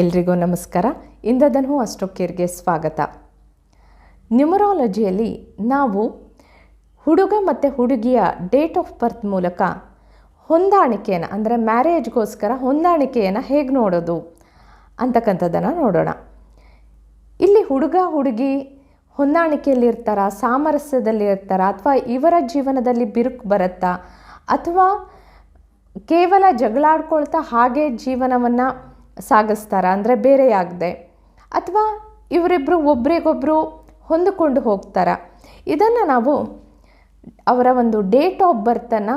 ಎಲ್ರಿಗೂ ನಮಸ್ಕಾರ. ಇಂದದನು ಅಸ್ಟ್ರೋಕೇರ್ಗೆ ಸ್ವಾಗತ. ನ್ಯೂಮರಾಲಜಿಯಲ್ಲಿ ನಾವು ಹುಡುಗ ಮತ್ತು ಹುಡುಗಿಯ ಡೇಟ್ ಆಫ್ ಬರ್ತ್ ಮೂಲಕ ಹೊಂದಾಣಿಕೆಯನ್ನು, ಅಂದರೆ ಮ್ಯಾರೇಜ್ಗೋಸ್ಕರ ಹೊಂದಾಣಿಕೆಯನ್ನು ಹೇಗೆ ನೋಡೋದು ಅಂತಕ್ಕಂಥದ್ದನ್ನು ನೋಡೋಣ. ಇಲ್ಲಿ ಹುಡುಗ, ಹುಡುಗಿ ಹೊಂದಾಣಿಕೆಯಲ್ಲಿರ್ತಾರ ಸಾಮರಸ್ಯದಲ್ಲಿ ಇರ್ತಾರ, ಅಥವಾ ಇವರ ಜೀವನದಲ್ಲಿ ಬಿರುಕು ಬರುತ್ತಾ, ಅಥವಾ ಕೇವಲ ಜಗಳಾಡ್ಕೊಳ್ತಾ ಹಾಗೆ ಜೀವನವನ್ನು ಸಾಗಿಸ್ತಾರ? ಅಂದರೆ ಬೇರೆಯಾಗದೆ ಅಥವಾ ಇವರಿಬ್ಬರು ಒಬ್ರಿಗೊಬ್ಬರು ಹೊಂದಿಕೊಂಡು ಹೋಗ್ತಾರ? ಇದನ್ನು ನಾವು ಅವರ ಒಂದು ಡೇಟ್ ಆಫ್ ಬರ್ತನ್ನು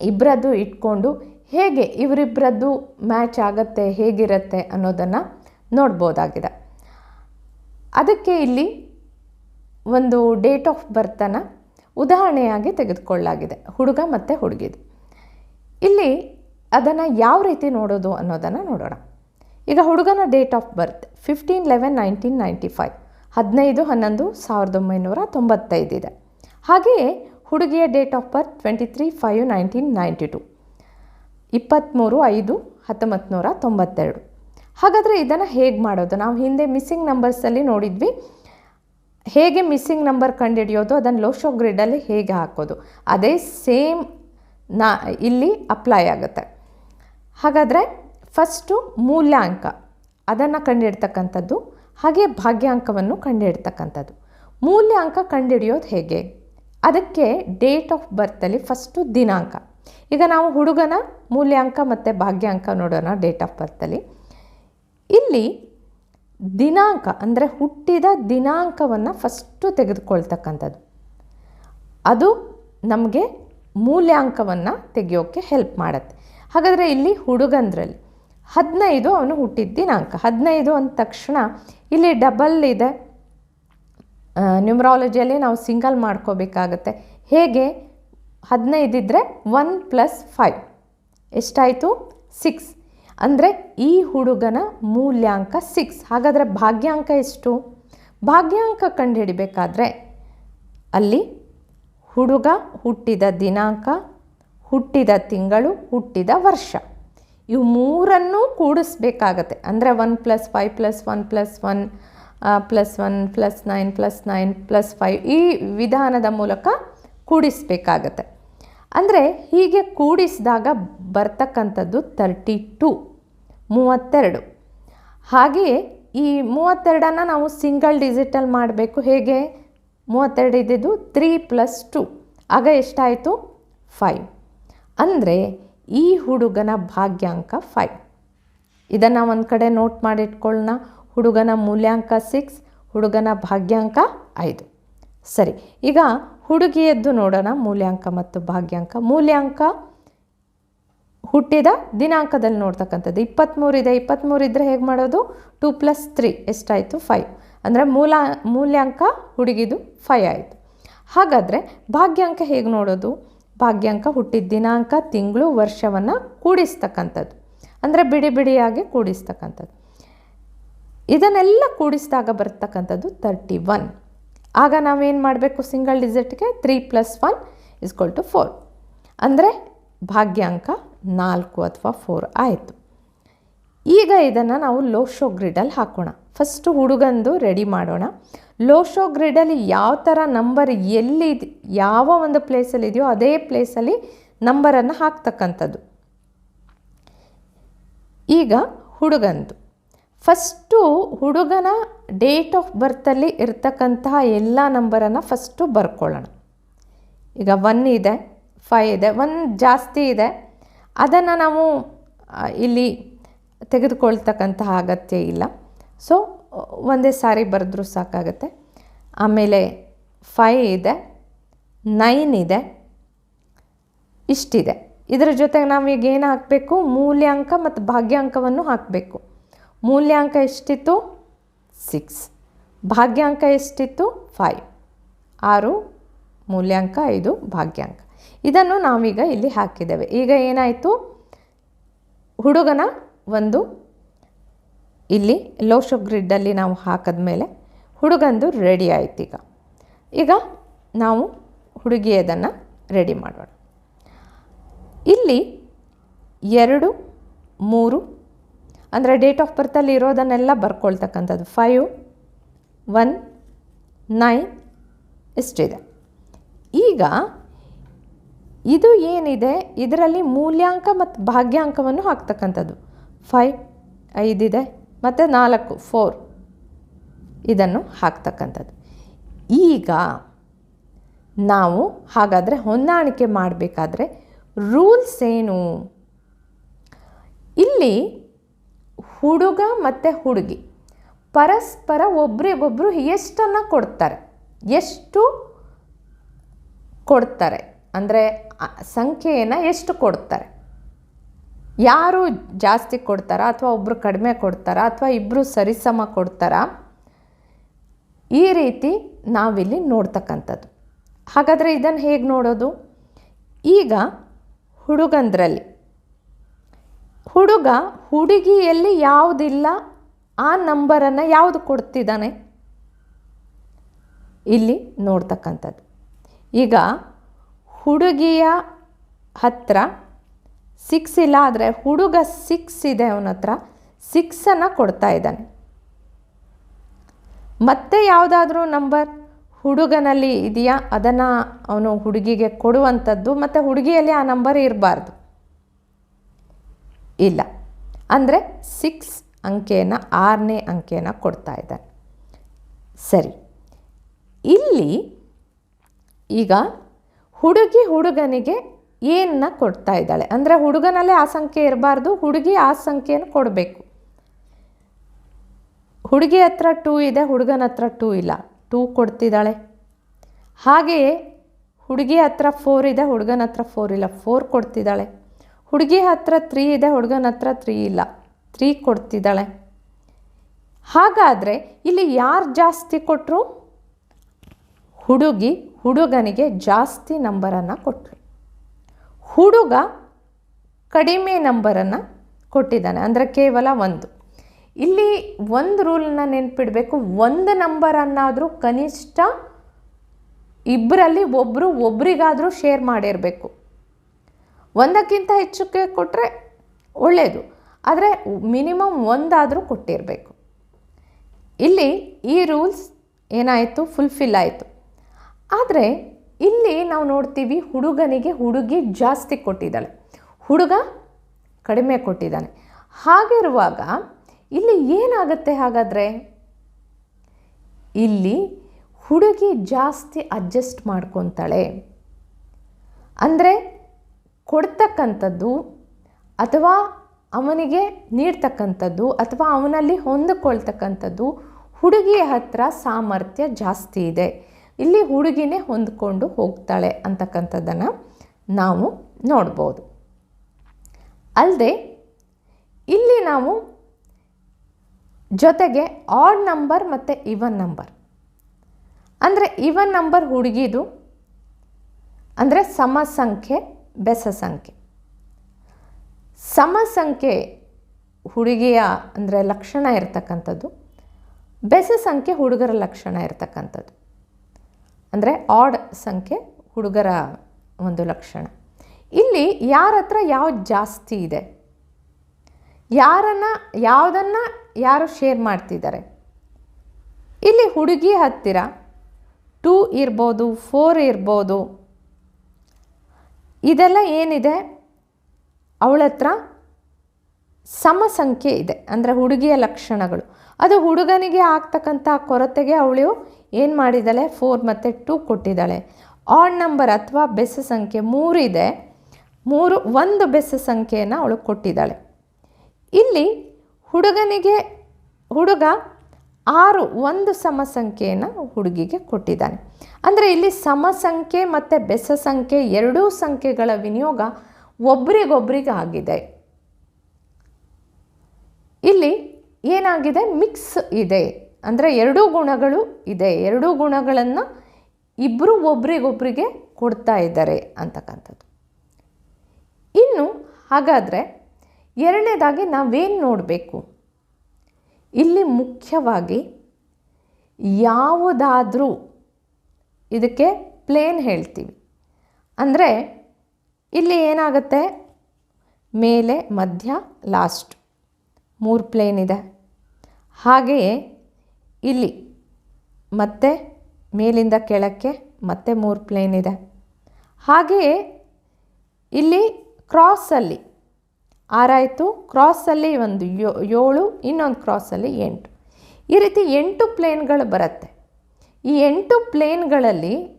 ಇಬ್ಬರದ್ದು ಇಟ್ಕೊಂಡು ಹೇಗೆ ಇವರಿಬ್ಬರದ್ದು ಮ್ಯಾಚ್ ಆಗುತ್ತೆ, ಹೇಗಿರುತ್ತೆ ಅನ್ನೋದನ್ನು ನೋಡ್ಬೋದಾಗಿದೆ. ಅದಕ್ಕೆ ಇಲ್ಲಿ ಒಂದು ಡೇಟ್ ಆಫ್ ಬರ್ತನ್ನು ಉದಾಹರಣೆಯಾಗಿ ತೆಗೆದುಕೊಳ್ಳಲಾಗಿದೆ, ಹುಡುಗ ಮತ್ತು ಹುಡುಗಿದು. ಇಲ್ಲಿ ಅದನ್ನು ಯಾವ ರೀತಿ ನೋಡೋದು ಅನ್ನೋದನ್ನು ನೋಡೋಣ. ಈಗ ಹುಡುಗನ date of birth fifteen eleven nineteen ninety five ಹದಿನೈದು ಹನ್ನೊಂದು ಸಾವಿರದ ಒಂಬೈನೂರ ತೊಂಬತ್ತೈದಿದೆ ಹಾಗೆಯೇ ಹುಡುಗಿಯ date of birth twenty three five nineteen ninety two ಇಪ್ಪತ್ತ್ಮೂರು ಐದು ಹತ್ತೊಂಬತ್ತು ನೂರ ತೊಂಬತ್ತೆರಡು. ಹಾಗಾದರೆ ಇದನ್ನು ಹೇಗೆ ಮಾಡೋದು? ನಾವು ಹಿಂದೆ ಮಿಸ್ಸಿಂಗ್ ನಂಬರ್ಸಲ್ಲಿ ನೋಡಿದ್ವಿ. ಹೇಗೆ ಮಿಸ್ಸಿಂಗ್ ನಂಬರ್ ಕಂಡುಹಿಡಿಯೋದು? ಅದನ್ನು ಲೋಶೋ ಗ್ರಿಡಲ್ಲಿ ಹೇಗೆ ಹಾಕೋದು? ಅದೇ ಸೇಮ್ ನಾ ಇಲ್ಲಿ ಅಪ್ಲೈ ಆಗುತ್ತೆ. ಹಾಗಾದರೆ ಫಸ್ಟು ಮೂಲ್ಯಾಂಕ, ಅದನ್ನು ಕಂಡುಹಿಡ್ತಕ್ಕಂಥದ್ದು, ಹಾಗೆ ಭಾಗ್ಯಾಂಕವನ್ನು ಕಂಡುಹಿಡ್ತಕ್ಕಂಥದ್ದು. ಮೂಲ್ಯಾಂಕ ಕಂಡುಹಿಡಿಯೋದು ಹೇಗೆ? ಅದಕ್ಕೆ ಡೇಟ್ ಆಫ್ ಬರ್ತಲ್ಲಿ ಫಸ್ಟು ದಿನಾಂಕ. ಈಗ ನಾವು ಹುಡುಗನ ಮೂಲ್ಯಾಂಕ ಮತ್ತು ಭಾಗ್ಯಾಂಕ ನೋಡೋಣ ಡೇಟ್ ಆಫ್ ಬರ್ತಲ್ಲಿ ಇಲ್ಲಿ ದಿನಾಂಕ ಅಂದರೆ ಹುಟ್ಟಿದ ದಿನಾಂಕವನ್ನು ಫಸ್ಟು ತೆಗೆದುಕೊಳ್ತಕ್ಕಂಥದ್ದು. ಅದು ನಮಗೆ ಮೂಲ್ಯಾಂಕವನ್ನು ತೆಗೆಯೋಕ್ಕೆ ಹೆಲ್ಪ್ ಮಾಡುತ್ತೆ. ಹಾಗಾದರೆ ಇಲ್ಲಿ ಹುಡುಗಂದ್ರಲ್ಲಿ ಹದಿನೈದು ಅವನು ಹುಟ್ಟಿದ ದಿನಾಂಕ. ಹದಿನೈದು ಅಂದ ತಕ್ಷಣ ಇಲ್ಲಿ ಡಬಲ್ ಇದೆ. ನ್ಯೂಮ್ರಾಲಜಿಯಲ್ಲಿ ನಾವು ಸಿಂಗಲ್ ಮಾಡ್ಕೋಬೇಕಾಗತ್ತೆ. ಹೇಗೆ? ಹದಿನೈದಿದ್ದರೆ ಒನ್ ಪ್ಲಸ್ ಫೈವ್ ಎಷ್ಟಾಯಿತು? ಸಿಕ್ಸ್ ಅಂದರೆ ಈ ಹುಡುಗನ ಮೂಲ್ಯಾಂಕ ಸಿಕ್ಸ್ ಹಾಗಾದರೆ ಭಾಗ್ಯಾಂಕ ಎಷ್ಟು? ಭಾಗ್ಯಾಂಕ ಕಂಡುಹಿಡಿಬೇಕಾದ್ರೆ ಅಲ್ಲಿ ಹುಡುಗ ಹುಟ್ಟಿದ ದಿನಾಂಕ ಹುಟ್ಟಿದ ತಿಂಗಳು, ಹುಟ್ಟಿದ ವರ್ಷ. ಇವು ಮೂರನ್ನೂ ಕೂಡಿಸ್ಬೇಕಾಗತ್ತೆ. ಅಂದರೆ one plus five plus one plus one plus one plus nine plus nine plus five ಈ ವಿಧಾನದ ಮೂಲಕ ಕೂಡಿಸ್ಬೇಕಾಗತ್ತೆ. ಅಂದರೆ ಹೀಗೆ ಕೂಡಿಸಿದಾಗ ಬರ್ತಕ್ಕಂಥದ್ದು ತರ್ಟಿ ಟು ಮೂವತ್ತೆರಡು. ಹಾಗೆಯೇ ಈ ಮೂವತ್ತೆರಡನ್ನು ನಾವು ಸಿಂಗಲ್ ಡಿಜಿಟಲ್ ಮಾಡಬೇಕು ಹೇಗೆ? ಮೂವತ್ತೆರಡು ಇದ್ದಿದ್ದು ತ್ರೀ ಪ್ಲಸ್ ಟು ಆಗ ಎಷ್ಟಾಯಿತು? ಫೈವ್ ಅಂದರೆ ಈ ಹುಡುಗನ ಭಾಗ್ಯಾಂಕ ಫೈವ್ ಇದನ್ನು ಒಂದು ಕಡೆ ನೋಟ್ ಮಾಡಿಟ್ಕೊಳ್ಳೋಣ ಹುಡುಗನ ಮೂಲ್ಯಾಂಕ ಸಿಕ್ಸ್ ಹುಡುಗನ ಭಾಗ್ಯಾಂಕ ಐದು. ಸರಿ, ಈಗ ಹುಡುಗಿಯದ್ದು ನೋಡೋಣ, ಮೂಲ್ಯಾಂಕ ಮತ್ತು ಭಾಗ್ಯಾಂಕ. ಮೂಲ್ಯಾಂಕ ಹುಟ್ಟಿದ ದಿನಾಂಕದಲ್ಲಿ ನೋಡ್ತಕ್ಕಂಥದ್ದು. ಇಪ್ಪತ್ತ್ಮೂರು ಇದೆ ಇಪ್ಪತ್ತ್ಮೂರು ಇದ್ದರೆ ಹೇಗೆ ಮಾಡೋದು? ಟೂ ಪ್ಲಸ್ ತ್ರೀ ಎಷ್ಟಾಯಿತು? ಫೈವ್ ಅಂದರೆ ಮೂಲ, ಮೂಲ್ಯಾಂಕ ಹುಡುಗಿದು ಫೈವ್ ಆಯಿತು. ಹಾಗಾದರೆ ಭಾಗ್ಯಾಂಕ ಹೇಗೆ ನೋಡೋದು? ಭಾಗ್ಯಾಂಕ ಹುಟ್ಟಿದ ದಿನಾಂಕ ತಿಂಗಳು ವರ್ಷವನ್ನು ಕೂಡಿಸ್ತಕ್ಕಂಥದ್ದು. ಅಂದರೆ ಬಿಡಿ ಬಿಡಿಯಾಗಿ ಕೂಡಿಸ್ತಕ್ಕಂಥದ್ದು. ಇದನ್ನೆಲ್ಲ ಕೂಡಿಸಿದಾಗ ಬರ್ತಕ್ಕಂಥದ್ದು ತರ್ಟಿ ಒನ್ ಆಗ ನಾವೇನು ಮಾಡಬೇಕು single ಡಿಜಿಟ್ಗೆ three plus one is equal to four ಅಂದರೆ ಭಾಗ್ಯಾಂಕ ನಾಲ್ಕು ಅಥವಾ ಫೋರ್ ಆಯಿತು. ಈಗ ಇದನ್ನು ನಾವು ಲೋ ಶೋ ಗ್ರಿಡಲ್ಲಿ ಹಾಕೋಣ. ಫಸ್ಟು ಹುಡುಗಂದು ರೆಡಿ ಮಾಡೋಣ. ಲೋಶೋ ಗ್ರಿಡಲ್ಲಿ ಯಾವ ಥರ ನಂಬರ್ ಎಲ್ಲಿ ಯಾವ ಒಂದು ಪ್ಲೇಸಲ್ಲಿ ಇದೆಯೋ ಅದೇ ಪ್ಲೇಸಲ್ಲಿ ನಂಬರನ್ನು ಹಾಕ್ತಕ್ಕಂಥದ್ದು. ಈಗ ಹುಡುಗಂದು. ಫಸ್ಟು ಹುಡುಗನ ಡೇಟ್ ಆಫ್ ಬರ್ತಲ್ಲಿ ಇರ್ತಕ್ಕಂತಹ ಎಲ್ಲ ನಂಬರನ್ನು ಫಸ್ಟು ಬರ್ಕೊಳ್ಳೋಣ. ಈಗ ಒನ್ ಇದೆ ಫೈ ಇದೆ, ಒನ್ ಜಾಸ್ತಿ ಇದೆ. ಅದನ್ನು ನಾವು ಇಲ್ಲಿ ತೆಗೆದುಕೊಳ್ತಕ್ಕಂತಹ ಅಗತ್ಯ ಇಲ್ಲ. ಸೊ ಒಂದೇ ಸಾರಿ ಬರೆದ್ರೂ ಸಾಕಾಗುತ್ತೆ. ಆಮೇಲೆ ಫೈ ಇದೆ ನೈನ್ ಇದೆ, ಇಷ್ಟಿದೆ. ಇದರ ಜೊತೆಗೆ ನಾವೀಗ ಏನು ಹಾಕಬೇಕು? ಮೂಲ್ಯಾಂಕ ಮತ್ತು ಭಾಗ್ಯಾಂಕವನ್ನು ಹಾಕಬೇಕು. ಮೂಲ್ಯಾಂಕ ಎಷ್ಟಿತ್ತು? ಸಿಕ್ಸ್ ಭಾಗ್ಯಾಂಕ ಎಷ್ಟಿತ್ತು? ಫೈವ್ ಆರು, ಮೂಲ್ಯಾಂಕ, ಐದು, ಭಾಗ್ಯಾಂಕ. ಇದನ್ನು ನಾವೀಗ ಇಲ್ಲಿ ಹಾಕಿದ್ದೇವೆ. ಈಗ ಏನಾಯಿತು? ಹುಡುಗನ ಒಂದು ಇಲ್ಲಿ ಲೋ ಶೋ ಗ್ರಿಡ್ಡಲ್ಲಿ ನಾವು ಹಾಕಿದ ಮೇಲೆ ಹುಡುಗಂದು ರೆಡಿ ಆಯ್ತು ಈಗ. ಈಗ ನಾವು ಹುಡುಗಿಯದನ್ನು ರೆಡಿ ಮಾಡೋಣ. ಇಲ್ಲಿ ಎರಡು, ಮೂರು, ಅಂದರೆ ಡೇಟ್ ಆಫ್ ಬರ್ತಲ್ಲಿ ಇರೋದನ್ನೆಲ್ಲ ಬರ್ಕೊಳ್ತಕ್ಕಂಥದ್ದು ಫೈವ್ ಒನ್ ನೈನ್ ಇಷ್ಟಿದೆ. ಈಗ ಇದು ಏನಿದೆ? ಇದರಲ್ಲಿ ಮೂಲ್ಯಾಂಕ ಮತ್ತು ಭಾಗ್ಯಾಂಕವನ್ನು ಹಾಕ್ತಕ್ಕಂಥದ್ದು. ಫೈವ್ ಐದಿದೆ. ಮತ್ತು ನಾಲ್ಕು ಫೋರ್ ಇದನ್ನು ಹಾಕ್ತಕ್ಕಂಥದ್ದು. ಈಗ ನಾವು ಹಾಗಾದರೆ ಹೊಂದಾಣಿಕೆ ಮಾಡಬೇಕಾದ್ರೆ ರೂಲ್ಸ್ ಏನು? ಇಲ್ಲಿ ಹುಡುಗ ಮತ್ತು ಹುಡುಗಿ ಪರಸ್ಪರ ಒಬ್ರಿಗೊಬ್ಬರು ಎಷ್ಟನ್ನು ಕೊಡ್ತಾರೆ? ಎಷ್ಟು ಕೊಡ್ತಾರೆ? ಅಂದರೆ ಸಂಖ್ಯೆಯನ್ನು ಎಷ್ಟು ಕೊಡ್ತಾರೆ? ಯಾರು ಜಾಸ್ತಿ ಕೊಡ್ತಾರಾ ಅಥವಾ ಒಬ್ಬರು ಕಡಿಮೆ ಕೊಡ್ತಾರಾ ಅಥವಾ ಇಬ್ಬರು ಸರಿಸಮ ಕೊಡ್ತಾರಾ? ಈ ರೀತಿ ನಾವಿಲ್ಲಿ ನೋಡ್ತಕ್ಕಂಥದ್ದು. ಹಾಗಾದರೆ ಇದನ್ನು ಹೇಗೆ ನೋಡೋದು? ಈಗ ಹುಡುಗಂದ್ರಲ್ಲಿ. ಹುಡುಗ ಹುಡುಗಿಯಲ್ಲಿ ಯಾವುದಿಲ್ಲ, ಆ ನಂಬರನ್ನು ಯಾವುದು ಕೊಡ್ತಿದ್ದಾನೆ? ಇಲ್ಲಿ ನೋಡ್ತಕ್ಕಂಥದ್ದು. ಈಗ ಹುಡುಗಿಯ ಹತ್ರ ಸಿಕ್ಸ್ ಇಲ್ಲ ಆದರೆ ಹುಡುಗ ಸಿಕ್ಸ್ ಇದೆ ಅವನ ಹತ್ರ ಸಿಕ್ಸನ್ನು ಕೊಡ್ತಾ ಇದ್ದಾನೆ. ಮತ್ತೆ ಯಾವುದಾದ್ರೂ ನಂಬರ್ ಹುಡುಗನಲ್ಲಿ ಇದೆಯಾ? ಅದನ್ನು ಅವನು ಹುಡುಗಿಗೆ ಕೊಡುವಂಥದ್ದು, ಮತ್ತು ಹುಡುಗಿಯಲ್ಲಿ ಆ ನಂಬರ್ ಇರಬಾರ್ದು. ಇಲ್ಲ. ಅಂದರೆ ಸಿಕ್ಸ್ ಅಂಕೆಯನ್ನು, ಆರನೇ ಅಂಕೆಯನ್ನು ಕೊಡ್ತಾ ಇದ್ದಾನೆ. ಸರಿ. ಇಲ್ಲಿ ಈಗ ಹುಡುಗಿ ಹುಡುಗನಿಗೆ ಏನನ್ನ ಕೊಡ್ತಾ ಇದ್ದಾಳೆ? ಅಂದರೆ ಹುಡುಗನಲ್ಲೇ ಆ ಸಂಖ್ಯೆ ಇರಬಾರ್ದು, ಹುಡುಗಿ ಆ ಸಂಖ್ಯೆಯನ್ನು ಕೊಡಬೇಕು. ಹುಡುಗಿ ಹತ್ರ ಟೂ ಇದೆ, ಹುಡುಗನ ಹತ್ರ ಟೂ ಇಲ್ಲ. ಟೂ ಕೊಡ್ತಿದ್ದಾಳೆ. ಹಾಗೆಯೇ ಹುಡುಗಿ ಹತ್ರ ಫೋರ್ ಇದೆ, ಹುಡುಗನ ಹತ್ರ ಫೋರ್ ಇಲ್ಲ. ಫೋರ್ ಕೊಡ್ತಿದ್ದಾಳೆ. ಹುಡುಗಿ ಹತ್ರ ತ್ರೀ ಇದೆ, ಹುಡುಗನ ಹತ್ರ ತ್ರೀ ಇಲ್ಲ. ತ್ರೀ ಕೊಡ್ತಿದ್ದಾಳೆ. ಹಾಗಾದರೆ ಇಲ್ಲಿ ಯಾರು ಜಾಸ್ತಿ ಕೊಟ್ಟರು ಹುಡುಗಿ ಹುಡುಗನಿಗೆ ಜಾಸ್ತಿ ನಂಬರನ್ನು ಕೊಟ್ಟರು ಹುಡುಗ ಕಡಿಮೆ ನಂಬರನ್ನು ಕೊಟ್ಟಿದ್ದಾನೆ. ಅಂದರೆ ಕೇವಲ ಒಂದು. ಇಲ್ಲಿ ಒಂದು ರೂಲನ್ನ ನೆನ್ಪಿಡಬೇಕು. ಒಂದು ನಂಬರನ್ನಾದರೂ ಕನಿಷ್ಠ ಇಬ್ಬರಲ್ಲಿ ಒಬ್ಬರು ಒಬ್ರಿಗಾದರೂ ಶೇರ್ ಮಾಡಿರಬೇಕು. ಒಂದಕ್ಕಿಂತ ಹೆಚ್ಚಕ್ಕೆ ಕೊಟ್ಟರೆ ಒಳ್ಳೆಯದು ಆದರೆ ಮಿನಿಮಮ್ ಒಂದಾದರೂ ಕೊಟ್ಟಿರಬೇಕು. ಇಲ್ಲಿ ಈ ರೂಲ್ಸ್ ಏನಾಯಿತು? ಫುಲ್ಫಿಲ್ ಆಯಿತು. ಆದರೆ ಇಲ್ಲಿ ನಾವು ನೋಡ್ತೀವಿ ಹುಡುಗನಿಗೆ ಹುಡುಗಿ ಜಾಸ್ತಿ ಕೊಟ್ಟಿದ್ದಾಳೆ. ಹುಡುಗ ಕಡಿಮೆ ಕೊಟ್ಟಿದ್ದಾನೆ. ಹಾಗಿರುವಾಗ ಇಲ್ಲಿ ಏನಾಗುತ್ತೆ ಹಾಗಾದರೆ? ಇಲ್ಲಿ ಹುಡುಗಿ ಜಾಸ್ತಿ ಅಡ್ಜಸ್ಟ್ ಮಾಡ್ಕೊತಾಳೆ. ಅಂದರೆ ಕೊಡ್ತಕ್ಕಂಥದ್ದು ಅಥವಾ ಅವನಿಗೆ ನೀಡ್ತಕ್ಕಂಥದ್ದು ಅಥವಾ ಅವನಲ್ಲಿ ಹೊಂದಿಕೊಳ್ತಕ್ಕಂಥದ್ದು ಹುಡುಗಿಯ ಹತ್ರ ಸಾಮರ್ಥ್ಯ ಜಾಸ್ತಿ ಇದೆ. ಇಲ್ಲಿ ಹುಡುಗಿನೇ ಹೊಂದ್ಕೊಂಡು ಹೋಗ್ತಾಳೆ ಅಂತಕ್ಕಂಥದ್ದನ್ನು ನಾವು ನೋಡ್ಬೋದು. ಅಲ್ಲದೆ ಇಲ್ಲಿ ನಾವು ಜೊತೆಗೆ ಆಡ್ ನಂಬರ್ ಮತ್ತು ಇವನ್ ನಂಬರ್ ಅಂದರೆ ಇವನ್ ನಂಬರ್ ಹುಡುಗಿದು ಅಂದರೆ ಸಮ ಸಂಖ್ಯೆ ಬೆಸ ಸಂಖ್ಯೆ ಸಮ ಸಂಖ್ಯೆ ಹುಡುಗಿಯ ಅಂದರೆ ಲಕ್ಷಣ ಇರತಕ್ಕಂಥದ್ದು ಬೆಸ ಸಂಖ್ಯೆ ಹುಡುಗರ ಲಕ್ಷಣ ಇರ್ತಕ್ಕಂಥದ್ದು. ಅಂದರೆ ಆಡ್ ಸಂಖ್ಯೆ ಹುಡುಗರ ಒಂದು ಲಕ್ಷಣ. ಇಲ್ಲಿ ಯಾರ ಹತ್ರ ಯಾವ್ದು ಜಾಸ್ತಿ ಇದೆ? ಯಾರನ್ನು, ಯಾವುದನ್ನು ಯಾರು ಶೇರ್ ಮಾಡ್ತಿದ್ದಾರೆ? ಇಲ್ಲಿ ಹುಡುಗಿ ಹತ್ತಿರ ಟೂ ಇರ್ಬೋದು ಫೋರ್ ಇರ್ಬೋದು, ಇದೆಲ್ಲ ಏನಿದೆ? ಅವಳ ಹತ್ರ ಸಮ ಸಂಖ್ಯೆ ಇದೆ. ಅಂದರೆ ಹುಡುಗಿಯ ಲಕ್ಷಣಗಳು. ಅದು ಹುಡುಗನಿಗೆ ಆಗ್ತಕ್ಕಂಥ ಕೊರತೆಗೆ ಅವಳು ಏನು ಮಾಡಿದ್ದಾಳೆ? ಫೋರ್ ಮತ್ತು ಟೂ ಕೊಟ್ಟಿದ್ದಾಳೆ. ಆಡ್ ನಂಬರ್ ಅಥವಾ ಬೆಸ ಸಂಖ್ಯೆ ಮೂರಿದೆ ಮೂರು ಒಂದು ಬೆಸ ಸಂಖ್ಯೆಯನ್ನು ಅವಳು ಕೊಟ್ಟಿದ್ದಾಳೆ. ಇಲ್ಲಿ ಹುಡುಗನಿಗೆ, ಹುಡುಗ ಆರು ಒಂದು ಸಮ ಸಂಖ್ಯೆಯನ್ನು ಹುಡುಗಿಗೆ ಕೊಟ್ಟಿದ್ದಾನೆ. ಅಂದರೆ ಇಲ್ಲಿ ಸಮ ಸಂಖ್ಯೆ ಮತ್ತು ಬೆಸ ಸಂಖ್ಯೆ ಎರಡೂ ಸಂಖ್ಯೆಗಳ ವಿನಿಯೋಗ ಒಬ್ರಿಗೊಬ್ರಿಗೆ ಆಗಿದೆ. ಇಲ್ಲಿ ಏನಾಗಿದೆ? ಮಿಕ್ಸ್ ಇದೆ. ಅಂದರೆ ಎರಡೂ ಗುಣಗಳು ಇದೆ. ಎರಡೂ ಗುಣಗಳನ್ನು ಇಬ್ಬರು ಒಬ್ರಿಗೊಬ್ರಿಗೆ ಕೊಡ್ತಾ ಇದ್ದಾರೆ ಅಂತಕ್ಕಂಥದ್ದು. ಇನ್ನು ಹಾಗಾದರೆ ಎರಡನೇದಾಗಿ ನಾವೇನು ನೋಡಬೇಕು? ಇಲ್ಲಿ ಮುಖ್ಯವಾಗಿ ಯಾವುದಾದ್ರೂ ಇದಕ್ಕೆ ಪ್ಲೇನ್ ಹೇಳ್ತೀವಿ. ಅಂದರೆ ಇಲ್ಲಿ ಏನಾಗುತ್ತೆ? ಮೇಲೆ, ಮಧ್ಯ ಲಾಸ್ಟ್ ಮೂರು ಪ್ಲೇನ್ ಇದೆ. ಹಾಗೆಯೇ ಇಲ್ಲಿ. ಮತ್ತೆ ಮೇಲಿಂದ ಕೆಳಕ್ಕೆ ಮತ್ತೆ ಮೂರು ಪ್ಲೇನ್ ಇದೆ. ಹಾಗೆಯೇ ಇಲ್ಲಿ ಕ್ರಾಸಲ್ಲಿ ಆರಾಯಿತು. ಕ್ರಾಸಲ್ಲಿ ಒಂದು ಏಳು, ಇನ್ನೊಂದು ಕ್ರಾಸಲ್ಲಿ ಎಂಟು. ಈ ರೀತಿ ಎಂಟು ಪ್ಲೇನ್ಗಳು ಬರುತ್ತೆ. ಈ ಎಂಟು ಪ್ಲೇನ್ಗಳಲ್ಲಿ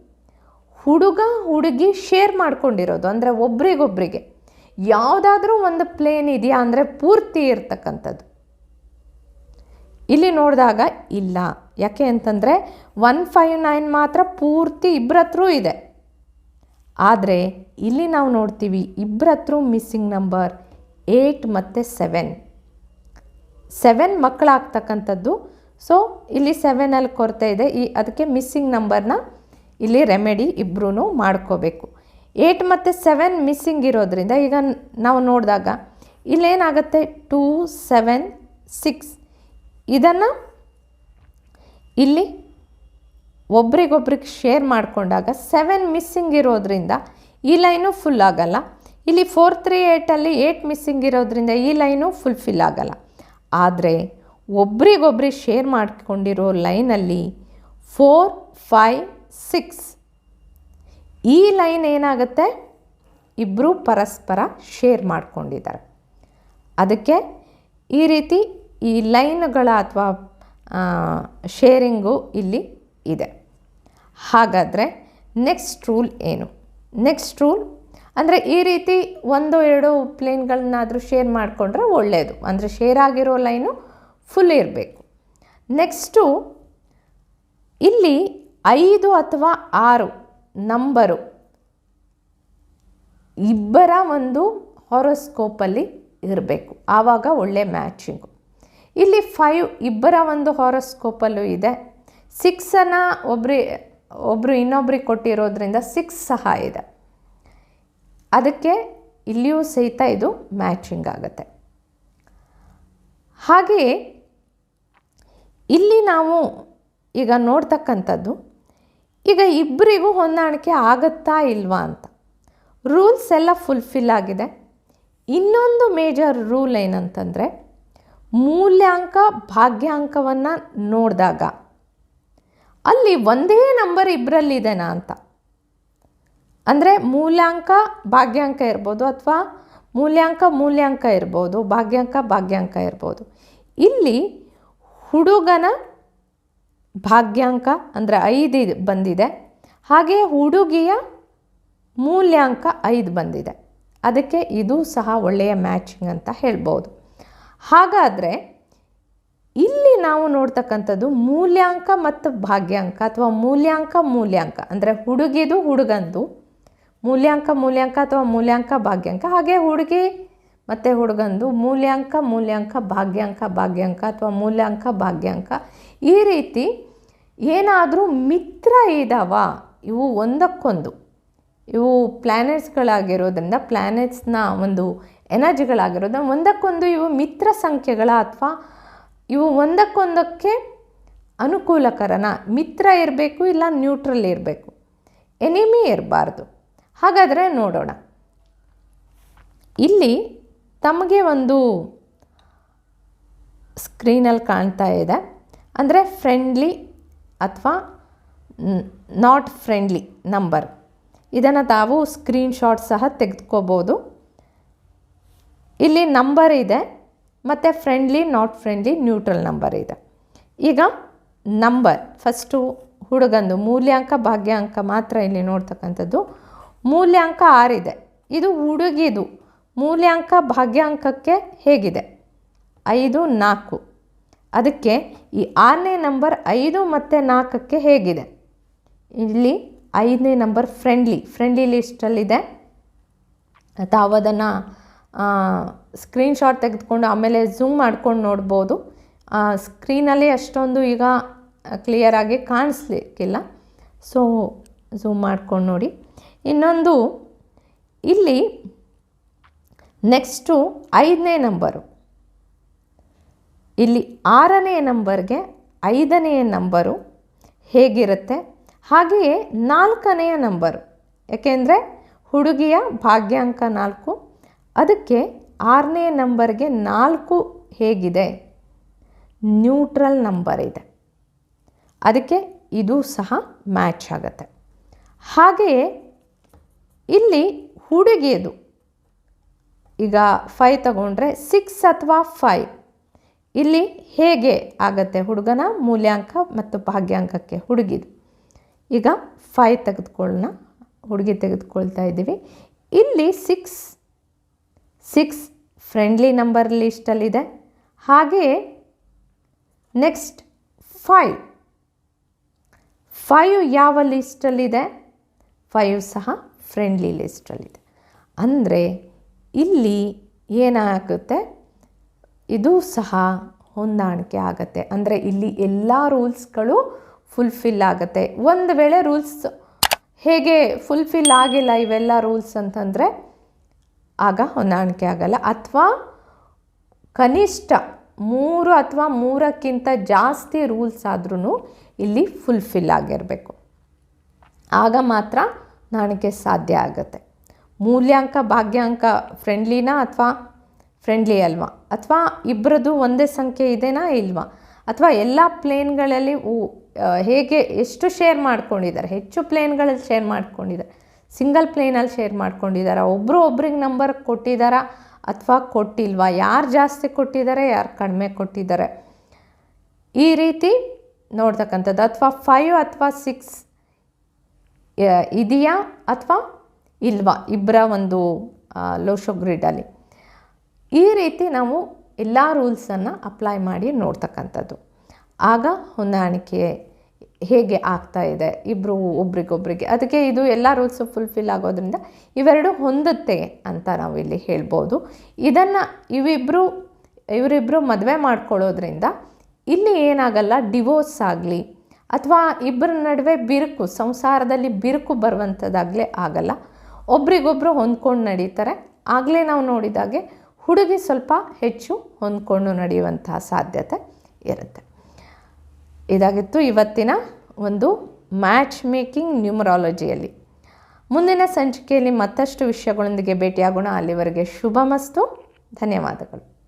ಹುಡುಗ, ಹುಡುಗಿ ಶೇರ್ ಮಾಡ್ಕೊಂಡಿರೋದು. ಅಂದರೆ ಒಬ್ರಿಗೊಬ್ರಿಗೆ. ಯಾವುದಾದ್ರೂ ಒಂದು ಪ್ಲೇನ್ ಇದೆಯಾ? ಅಂದರೆ ಪೂರ್ತಿ ಇರ್ತಕ್ಕಂಥದ್ದು. ಇಲ್ಲಿ ನೋಡಿದಾಗ ಇಲ್ಲ. ಯಾಕೆ ಅಂತಂದರೆ ಒನ್ ಫೈವ್ ನೈನ್ ಮಾತ್ರ ಪೂರ್ತಿ ಇಬ್ಬರ ಹತ್ರ ಇದೆ. ಆದರೆ ಇಲ್ಲಿ ನಾವು ನೋಡ್ತೀವಿ ಇಬ್ಬರ ಹತ್ರ ಮಿಸ್ಸಿಂಗ್ ನಂಬರ್ ಏಯ್ಟ್ ಮತ್ತು ಸೆವೆನ್ ಸೆವೆನ್ ಮಕ್ಕಳಾಗ್ತಕ್ಕಂಥದ್ದು. ಸೊ ಇಲ್ಲಿ ಸೆವೆನಲ್ಲಿ ಕೊರತೆ ಇದೆ. ಈ ಅದಕ್ಕೆ ಮಿಸ್ಸಿಂಗ್ ನಂಬರ್ನ ಇಲ್ಲಿ ರೆಮೆಡಿ ಇಬ್ಬರೂ ಮಾಡ್ಕೋಬೇಕು. ಏಯ್ಟ್ ಮತ್ತು ಸೆವೆನ್ ಮಿಸ್ಸಿಂಗ್ ಇರೋದ್ರಿಂದ ಈಗ ನಾವು ನೋಡಿದಾಗ ಇಲ್ಲೇನಾಗುತ್ತೆ? ಟೂ ಸೆವೆನ್ ಸಿಕ್ಸ್ ಇದನ್ನು ಇಲ್ಲಿ ಒಬ್ರಿಗೊಬ್ರಿಗೆ ಶೇರ್ ಮಾಡಿಕೊಂಡಾಗ ಸೆವೆನ್ ಮಿಸ್ಸಿಂಗ್ ಇರೋದ್ರಿಂದ ಈ ಲೈನು ಫುಲ್ ಆಗಲ್ಲ. ಇಲ್ಲಿ ಫೋರ್ ತ್ರೀ ಏಯ್ಟಲ್ಲಿ ಏಯ್ಟ್ ಮಿಸ್ಸಿಂಗ್ ಇರೋದ್ರಿಂದ ಈ ಲೈನು ಫುಲ್ಫಿಲ್ ಆಗಲ್ಲ. ಆದರೆ ಒಬ್ರಿಗೊಬ್ರಿಗೆ ಶೇರ್ ಮಾಡಿಕೊಂಡಿರೋ ಲೈನಲ್ಲಿ ಫೋರ್ ಫೈವ್ ಸಿಕ್ಸ್ ಈ ಲೈನ್ ಏನಾಗುತ್ತೆ? ಇಬ್ಬರು ಪರಸ್ಪರ ಶೇರ್ ಮಾಡ್ಕೊಂಡಿದ್ದಾರೆ. ಅದಕ್ಕೆ ಈ ರೀತಿ ಈ ಲೈನ್ಗಳ ಅಥವಾ ಶೇರಿಂಗು ಇಲ್ಲಿ ಇದೆ. ಹಾಗಾದರೆ ನೆಕ್ಸ್ಟ್ ರೂಲ್ ಏನು? ನೆಕ್ಸ್ಟ್ ರೂಲ್ ಅಂದರೆ ಈ ರೀತಿ ಒಂದು, ಎರಡು ಪ್ಲೇನ್ಗಳನ್ನಾದರೂ ಶೇರ್ ಮಾಡಿಕೊಂಡ್ರೆ ಒಳ್ಳೆಯದು ಅಂದರೆ ಶೇರ್ ಆಗಿರೋ ಲೈನು ಫುಲ್ ಇರಬೇಕು. ನೆಕ್ಸ್ಟು ಇಲ್ಲಿ ಐದು ಅಥವಾ ಆರು ನಂಬರು ಇಬ್ಬರ ಒಂದು ಹಾರೋಸ್ಕೋಪಲ್ಲಿ ಇರಬೇಕು. ಆವಾಗ ಒಳ್ಳೆ ಮ್ಯಾಚಿಂಗು ಇಲ್ಲಿ ಫೈವ್ ಇಬ್ಬರ ಒಂದು ಹಾರೋಸ್ಕೋಪಲ್ಲೂ ಇದೆ. ಸಿಕ್ಸನ್ನು ಒಬ್ರಿ ಒಬ್ಬರು ಇನ್ನೊಬ್ರಿಗೆ ಕೊಟ್ಟಿರೋದ್ರಿಂದ ಸಿಕ್ಸ್ ಸಹ ಇದೆ. ಅದಕ್ಕೆ ಇಲ್ಲಿಯೂ ಸಹಿತ ಇದು ಮ್ಯಾಚಿಂಗ್ ಆಗುತ್ತೆ. ಹಾಗೆಯೇ ಇಲ್ಲಿ ನಾವು ಈಗ ನೋಡ್ತಕ್ಕಂಥದ್ದು, ಈಗ ಇಬ್ಬರಿಗೂ ಹೊಂದಾಣಿಕೆ ಆಗುತ್ತಾ ಇಲ್ವಾ ಅಂತ. ರೂಲ್ಸ್ ಎಲ್ಲ ಫುಲ್ಫಿಲ್ ಆಗಿದೆ. ಇನ್ನೊಂದು ಮೇಜರ್ ರೂಲ್ ಏನಂತಂದರೆ ಮೂಲ್ಯಾಂಕ ಭಾಗ್ಯಾಂಕವನ್ನು ನೋಡಿದಾಗ ಅಲ್ಲಿ ಒಂದೇ ನಂಬರ್ ಇಬ್ಬರಲ್ಲಿದೆನಾ ಅಂತ. ಅಂದರೆ ಮೂಲ್ಯಾಂಕ ಭಾಗ್ಯಾಂಕ ಇರ್ಬೋದು ಅಥವಾ ಮೂಲ್ಯಾಂಕ ಮೂಲ್ಯಾಂಕ ಇರ್ಬೋದು, ಭಾಗ್ಯಾಂಕ ಭಾಗ್ಯಾಂಕ ಇರ್ಬೋದು. ಇಲ್ಲಿ ಹುಡುಗನ ಭಾಗ್ಯಾಂಕ ಅಂದರೆ ಐದು ಬಂದಿದೆ, ಹಾಗೆ ಹುಡುಗಿಯ ಮೂಲ್ಯಾಂಕ ಐದು ಬಂದಿದೆ. ಅದಕ್ಕೆ ಇದು ಸಹ ಒಳ್ಳೆಯ ಮ್ಯಾಚಿಂಗ್ ಅಂತ ಹೇಳ್ಬೋದು. ಹಾಗಾದರೆ ಇಲ್ಲಿ ನಾವು ನೋಡ್ತಕ್ಕಂಥದ್ದು ಮೂಲ್ಯಾಂಕ ಮತ್ತು ಭಾಗ್ಯಾಂಕ ಅಥವಾ ಮೂಲ್ಯಾಂಕ ಮೂಲ್ಯಾಂಕ. ಅಂದರೆ ಹುಡುಗಿದು ಹುಡುಗಂದು. ಮೂಲ್ಯಾಂಕ ಮೂಲ್ಯಾಂಕ ಅಥವಾ ಮೂಲ್ಯಾಂಕ, ಭಾಗ್ಯಾಂಕ. ಹಾಗೆ ಹುಡುಗಿ ಮತ್ತು ಹುಡುಗಂದು ಮೂಲ್ಯಾಂಕ ಮೂಲ್ಯಾಂಕ, ಭಾಗ್ಯಾಂಕ ಭಾಗ್ಯಾಂಕ ಅಥವಾ ಮೂಲ್ಯಾಂಕ, ಭಾಗ್ಯಾಂಕ. ಈ ರೀತಿ ಏನಾದರೂ ಮಿತ್ರ ಇದಾವ, ಇವು ಒಂದಕ್ಕೊಂದು. ಇವು ಪ್ಲ್ಯಾನೆಟ್ಸ್ಗಳಾಗಿರೋದ್ರಿಂದ ಪ್ಲ್ಯಾನೆಟ್ಸ್ನ ಒಂದು ಎನರ್ಜಿಗಳಾಗಿರೋದ್ರಿಂದ ಒಂದಕ್ಕೊಂದು ಇವು ಮಿತ್ರ ಸಂಖ್ಯೆಗಳ ಅಥವಾ ಇವು ಒಂದಕ್ಕೊಂದಕ್ಕೆ ಅನುಕೂಲಕರನ. ಮಿತ್ರ ಇರಬೇಕು ಇಲ್ಲ ನ್ಯೂಟ್ರಲ್ ಇರಬೇಕು. ಎನಿಮಿ ಇರಬಾರ್ದು. ಹಾಗಾದರೆ ನೋಡೋಣ. ಇಲ್ಲಿ ತಮಗೆ ಒಂದು ಸ್ಕ್ರೀನಲ್ಲಿ ಕಾಣ್ತಾ ಇದೆ. ಅಂದರೆ ಫ್ರೆಂಡ್ಲಿ ಅಥವಾ ನಾಟ್ ಫ್ರೆಂಡ್ಲಿ ನಂಬರ್. ಇದನ್ನು ತಾವು ಸ್ಕ್ರೀನ್ಶಾಟ್ ಸಹ ತೆಗೆದುಕೋಬೋದು. ಇಲ್ಲಿ ನಂಬರ್ ಇದೆ, ಮತ್ತು friendly not friendly neutral number ಇದೆ. ಈಗ ನಂಬರ್ ಫಸ್ಟು ಹುಡುಗಂದು ಮೂಲ್ಯಾಂಕ, ಭಾಗ್ಯಾಂಕ ಮಾತ್ರ ಇಲ್ಲಿ ನೋಡ್ತಕ್ಕಂಥದ್ದು. ಮೂಲ್ಯಾಂಕ ಆರಿದೆ. ಇದು ಹುಡುಗಿದು. ಮೂಲ್ಯಾಂಕ, ಭಾಗ್ಯಾಂಕಕ್ಕೆ ಹೇಗಿದೆ? ಐದು, ನಾಲ್ಕು. ಅದಕ್ಕೆ ಈ ಆರನೇ ನಂಬರ್ ಐದು ಮತ್ತು ನಾಲ್ಕಕ್ಕೆ ಹೇಗಿದೆ? ಇಲ್ಲಿ ಐದನೇ ನಂಬರ್ ಫ್ರೆಂಡ್ಲಿ ಫ್ರೆಂಡ್ಲಿ ಲಿಸ್ಟಲ್ಲಿದೆ ತಾವು ಅದನ್ನು ಸ್ಕ್ರೀನ್ಶಾಟ್ ತೆಗೆದುಕೊಂಡು ಆಮೇಲೆ ಝೂಮ್ ಮಾಡ್ಕೊಂಡು ನೋಡ್ಬೋದು. ಸ್ಕ್ರೀನಲ್ಲಿ ಅಷ್ಟೊಂದು ಈಗ ಕ್ಲಿಯರಾಗಿ ಕಾಣಿಸ್ಲಿಕ್ಕಿಲ್ಲ. ಸೊ ಝೂಮ್ ಮಾಡ್ಕೊಂಡು ನೋಡಿ. ಇನ್ನೊಂದು, ಇಲ್ಲಿ ನೆಕ್ಸ್ಟು ಐದನೇ ನಂಬರು ಇಲ್ಲಿ ಆರನೇ ನಂಬರ್ಗೆ ಐದನೆಯ ನಂಬರು ಹೇಗಿರುತ್ತೆ? ಹಾಗೆಯೇ ನಾಲ್ಕನೆಯ ನಂಬರು ಯಾಕೆಂದರೆ ಹುಡುಗಿಯ ಭಾಗ್ಯಾಂಕ ನಾಲ್ಕು ಅದಕ್ಕೆ ಆರನೇ ನಂಬರ್ಗೆ ನಾಲ್ಕು ಹೇಗಿದೆ? ನ್ಯೂಟ್ರಲ್ ನಂಬರ್ ಇದೆ. ಅದಕ್ಕೆ ಇದು ಸಹ ಮ್ಯಾಚ್ ಆಗುತ್ತೆ. ಹಾಗೆಯೇ ಇಲ್ಲಿ ಹುಡುಗಿಯದು. ಈಗ ಫೈ ತಗೊಂಡ್ರೆ ಸಿಕ್ಸ್ ಅಥವಾ ಫೈ ಇಲ್ಲಿ ಹೇಗೆ ಆಗತ್ತೆ ಹುಡುಗನ ಮೂಲ್ಯಾಂಕ ಮತ್ತು ಭಾಗ್ಯಾಂಕಕ್ಕೆ ಹುಡುಗಿದು? ಈಗ ಫೈ ತೆಗೆದುಕೊಳ್ಳೋಣ. ಹುಡುಗಿ ತೆಗೆದುಕೊಳ್ತಾ ಇದ್ದೀವಿ. ಇಲ್ಲಿ ಸಿಕ್ಸ್ ಸಿಕ್ಸ್ ಫ್ರೆಂಡ್ಲಿ ನಂಬರ್ ಲಿಸ್ಟಲ್ಲಿದೆ. ಹಾಗೆಯೇ ನೆಕ್ಸ್ಟ್ ಫೈವ್. ಫೈವ್ ಯಾವ ಲಿಸ್ಟಲ್ಲಿದೆ? ಫೈವ್ ಸಹ ಫ್ರೆಂಡ್ಲಿ ಲಿಸ್ಟಲ್ಲಿದೆ. ಅಂದರೆ ಇಲ್ಲಿ ಏನಾಗುತ್ತೆ? ಇದು ಸಹ ಹೊಂದಾಣಿಕೆ ಆಗುತ್ತೆ. ಅಂದರೆ ಇಲ್ಲಿ ಎಲ್ಲ ರೂಲ್ಸ್ಗಳು ಫುಲ್ಫಿಲ್ ಆಗುತ್ತೆ. ಒಂದು ವೇಳೆ ರೂಲ್ಸ್ ಹೇಗೆ ಫುಲ್ಫಿಲ್ ಆಗಿಲ್ಲ ಇವೆಲ್ಲ ರೂಲ್ಸ್ ಅಂತಂದರೆ ಆಗ ಹೊಂದಾಣಿಕೆ ಆಗಲ್ಲ. ಅಥವಾ ಕನಿಷ್ಠ ಮೂರು ಅಥವಾ ಮೂರಕ್ಕಿಂತ ಜಾಸ್ತಿ ರೂಲ್ಸ್ ಆದ್ರೂ ಇಲ್ಲಿ ಫುಲ್ಫಿಲ್ ಆಗಿರಬೇಕು. ಆಗ ಮಾತ್ರ ನಾಣಿಕೆ ಸಾಧ್ಯ ಆಗುತ್ತೆ. ಮೂಲ್ಯಾಂಕ, ಭಾಗ್ಯಾಂಕ, ಫ್ರೆಂಡ್ಲಿನಾ ಅಥವಾ ಫ್ರೆಂಡ್ಲಿ ಅಲ್ವಾ? ಅಥವಾ ಇಬ್ಬರದ್ದು ಒಂದೇ ಸಂಖ್ಯೆ ಇದೆನಾ ಇಲ್ವಾ? ಅಥವಾ ಎಲ್ಲ ಪ್ಲೇನ್ಗಳಲ್ಲಿ ಹೇಗೆ ಎಷ್ಟು ಶೇರ್ ಮಾಡ್ಕೊಂಡಿದ್ದಾರೆ? ಹೆಚ್ಚು ಪ್ಲೇನ್ಗಳಲ್ಲಿ ಶೇರ್ ಮಾಡ್ಕೊಂಡಿದ್ದಾರೆ? ಸಿಂಗಲ್ ಪ್ಲೇನಲ್ಲಿ ಶೇರ್ ಮಾಡ್ಕೊಂಡಿದ್ದಾರಾ? ಒಬ್ಬರು ಒಬ್ರಿಗೆ ನಂಬರ್ ಕೊಟ್ಟಿದ್ದಾರಾ ಅಥವಾ ಕೊಟ್ಟಿಲ್ವಾ? ಯಾರು ಜಾಸ್ತಿ ಕೊಟ್ಟಿದ್ದಾರೆ, ಯಾರು ಕಡಿಮೆ ಕೊಟ್ಟಿದ್ದಾರೆ? ಈ ರೀತಿ ನೋಡ್ತಕ್ಕಂಥದ್ದು. ಅಥವಾ ಫೈವ್ ಅಥವಾ ಸಿಕ್ಸ್ ಇದೆಯಾ ಅಥವಾ ಇಲ್ವಾ? ಇಬ್ಬರ ಒಂದು ಲೋಶೋ ಗ್ರಿಡಲ್ಲಿ ಈ ರೀತಿ ನಾವು ಎಲ್ಲ ರೂಲ್ಸನ್ನು ಅಪ್ಲೈ ಮಾಡಿ ನೋಡ್ತಕ್ಕಂಥದ್ದು. ಆಗ ಹೊಂದಾಣಿಕೆ ಹೇಗೆ ಆಗ್ತಾ ಇದೆ ಇಬ್ಬರು ಒಬ್ರಿಗೊಬ್ರಿಗೆ. ಅದಕ್ಕೆ ಇದು ಎಲ್ಲ ರೂಲ್ಸು ಫುಲ್ಫಿಲ್ ಆಗೋದ್ರಿಂದ ಇವೆರಡು ಹೊಂದುತ್ತೆ ಅಂತ ನಾವು ಇಲ್ಲಿ ಹೇಳ್ಬೋದು. ಇದನ್ನು ಇವಿಬ್ಬರು ಇವರಿಬ್ಬರು ಮದುವೆ ಮಾಡ್ಕೊಳ್ಳೋದ್ರಿಂದ ಇಲ್ಲಿ ಏನಾಗಲ್ಲ ಡಿವೋರ್ಸ್ ಆಗಲಿ ಅಥವಾ ಇಬ್ಬರ ನಡುವೆ ಬಿರುಕು, ಸಂಸಾರದಲ್ಲಿ ಬಿರುಕು ಬರುವಂಥದ್ದಾಗಲೇ ಆಗಲ್ಲ. ಒಬ್ರಿಗೊಬ್ಬರು ಹೊಂದ್ಕೊಂಡು ನಡೀತಾರೆ. ಆಗಲೇ ನಾವು ನೋಡಿದಾಗೆ ಹುಡುಗಿ ಸ್ವಲ್ಪ ಹೆಚ್ಚು ಹೊಂದ್ಕೊಂಡು ನಡೆಯುವಂತಹ ಸಾಧ್ಯತೆ ಇರುತ್ತೆ. ಇದಾಗಿತ್ತು ಇವತ್ತಿನ ಒಂದು ಮ್ಯಾಚ್ ಮೇಕಿಂಗ್ ನ್ಯೂಮರಾಲಜಿಯಲ್ಲಿ ಮುಂದಿನ ಸಂಚಿಕೆಯಲ್ಲಿ ಮತ್ತಷ್ಟು ವಿಷಯಗಳೊಂದಿಗೆ ಭೇಟಿಯಾಗೋಣ. ಅಲ್ಲಿವರೆಗೆ ಶುಭ ಮಸ್ತು ಧನ್ಯವಾದಗಳು.